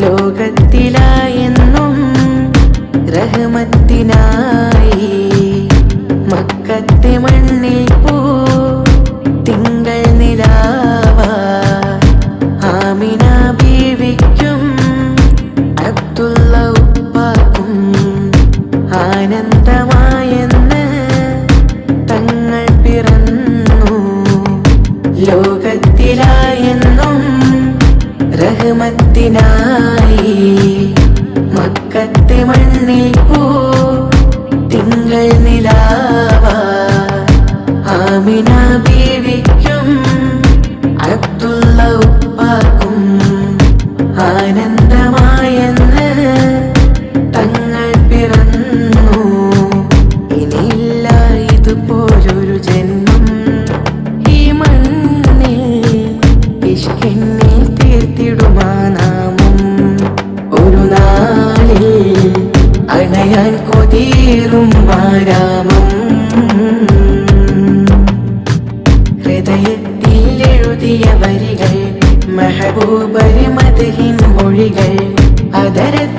ലോകത്തിലായെന്നും റഹ്മത്തിനായി റഹ്മത്തിനായി മക്കത്തെ മണ്ണിൽ പോ തിങ്കൾ നിലാവ. ആമിന കൊതീറും ആരാമം ഹൃദയത്തിൽ എഴുതിയ വരികൾ മെഹബൂബരി മതഹിൻ മൊഴികൾ അതരത്താൽ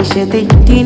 ദിശ തെറ്റി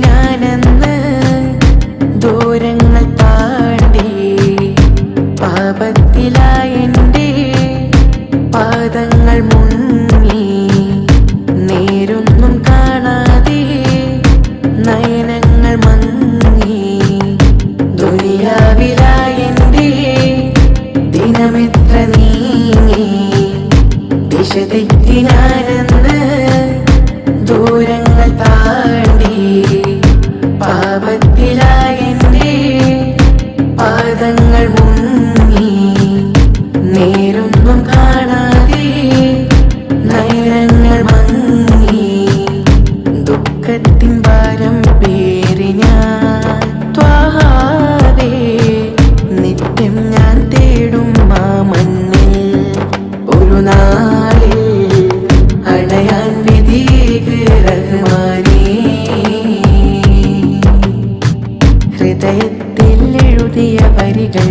ഹൃദയത്തിൽ എഴുതിയ വരികൾ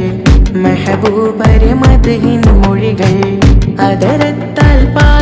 മെഹബൂബര് മധുഹിൻ മൊഴികൾ അതരത്താൽ പാടി